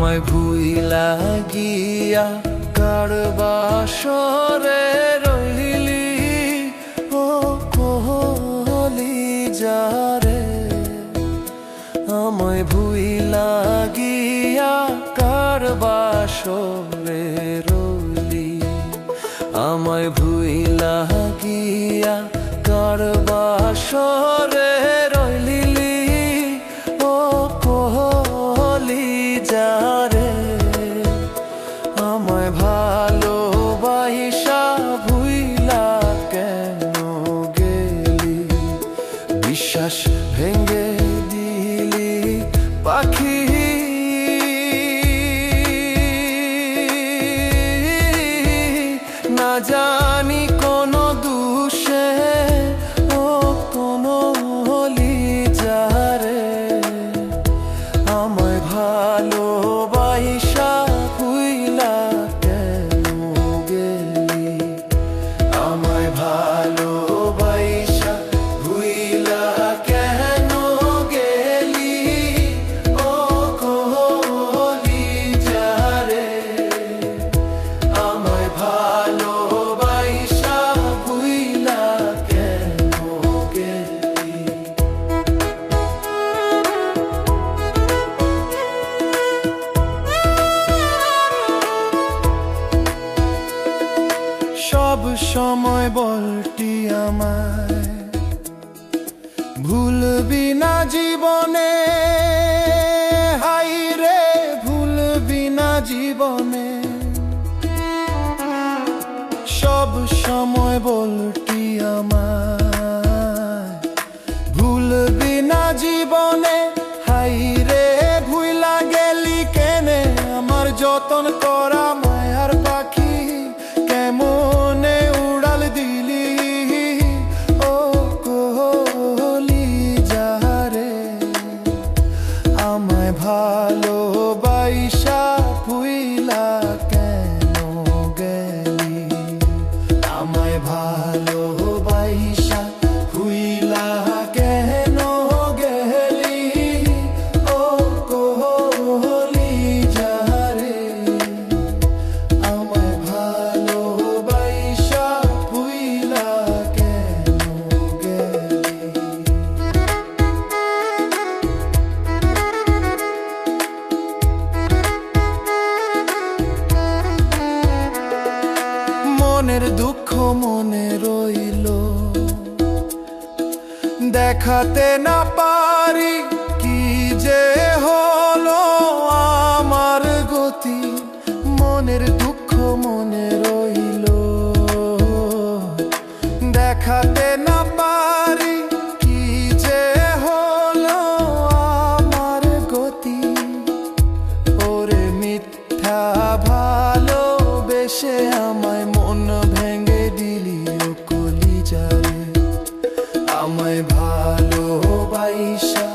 আমায় ভুইলা গিয়া কারবাসরে রইলি? ও কলি যারে? আমায় ভুইলা গিয়া কারবাসরে রইলি? আমায় ভুইলা গিয়া কারবাসরে যার সময় বলটি আমায়। ভুলবি না জীবনে, হাই রে, ভুলবি না জীবনে। সব সময় বলটি আমায়। ভুলবি না জীবনে ভালো বাইশা ভুইলা মনের দুঃখ মনে রইল। দেখাতে না পা যাবে আমায় ভালো বাইশা